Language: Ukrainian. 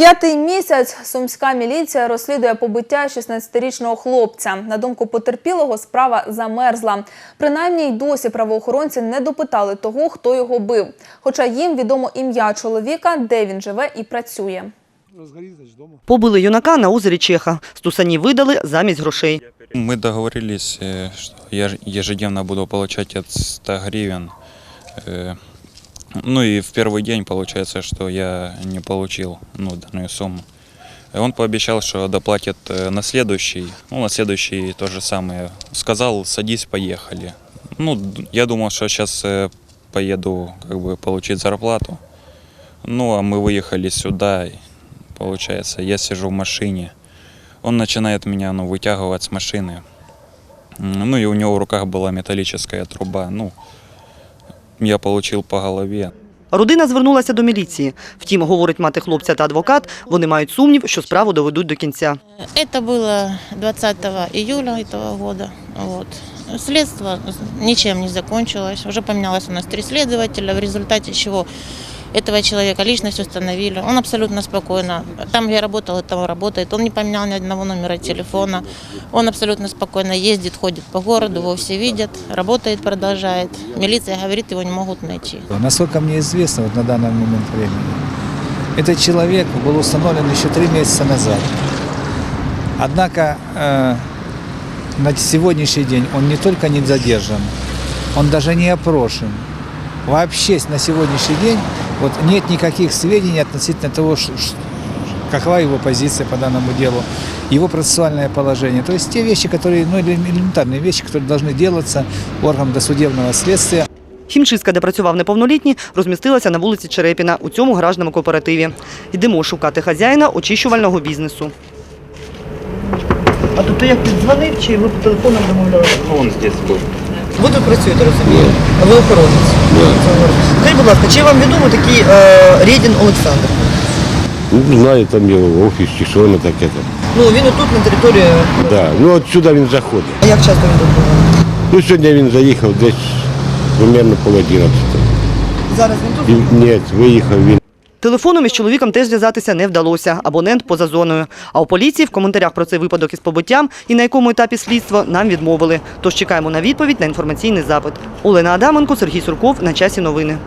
П'ятий місяць сумська міліція розслідує побиття 16-річного хлопця. На думку потерпілого, справа замерзла. Принаймні, й досі правоохоронці не допитали того, хто його бив. Хоча їм відомо ім'я чоловіка, де він живе і працює. Побили юнака на озері Чеха. Стусані видали замість грошей. Мы договорились, э, что я ежедневно буду получать от 100 гривен. Э, Ну и в первый день получается, что я не получил ну, данную сумму. Он пообещал, что доплатит э, на следующий. Ну, на следующий то же самое. Сказал, садись, поехали. Ну, я думал, что сейчас поеду как бы получить зарплату. Ну, а мы выехали сюда, получается, я сижу в машине. Он начинает меня ну, вытягивать с машины. Ну и у него в руках была металлическая труба. Ну, я получил по голове. Родина звернулася до міліції. Втім, говорить мати хлопця та адвокат, вони мають сумнів, що справу доведуть до кінця. Это было 20 июля этого года. Вот. Следствие ничем не закончилось. Уже поменялось у нас три следователя, в результате чего этого человека личность установили. Он абсолютно спокойно. Там, где я работала, там работает. Он не поменял ни одного номера телефона. Он абсолютно спокойно ездит, ходит по городу, его все видят, работает, продолжает. Милиция говорит, его не могут найти. Насколько мне известно вот на данный момент времени, этот человек был установлен еще три месяца назад. Однако э, на сегодняшний день он не только не задержан, он даже не опрошен. Вообще на сегодняшний день вот нет никаких сведений относительно того, ш- ш- какова его позиция по данному делу, его процессуальное положение. То есть те вещи, которые, ну, эле- элементарные вещи, которые должны делаться органом досудебного следствия. Хімчистка, де працював неповнолітній, розмістилася на вулиці Черепіна у цьому гаражному кооперативі. Йдемо шукати хазяїна очищувального бізнесу. А тобто як піддзвонив чи ви по телефону домовлялися? Он здесь был. Ви тут працюєте, розумію? Ви охоронець? Скажіть, будь ласка, чи вам відомо такий е, Рєдін Олександр? Ну, знаю, там його офіс чи що воно таке там. Ну, він отут на території. Да. Ну от сюди він заходить. А як часто він тут буває? Ну сьогодні він заїхав десь примерно пол одинадцятого. Зараз він тут? І, ні, виїхав він. Телефоном із чоловіком теж зв'язатися не вдалося. Абонент поза зоною. А у поліції в коментарях про цей випадок із побиттям і на якому етапі слідство нам відмовили. Тож чекаємо на відповідь на інформаційний запит. Олена Адаменко, Сергій Сурков. На часі новини.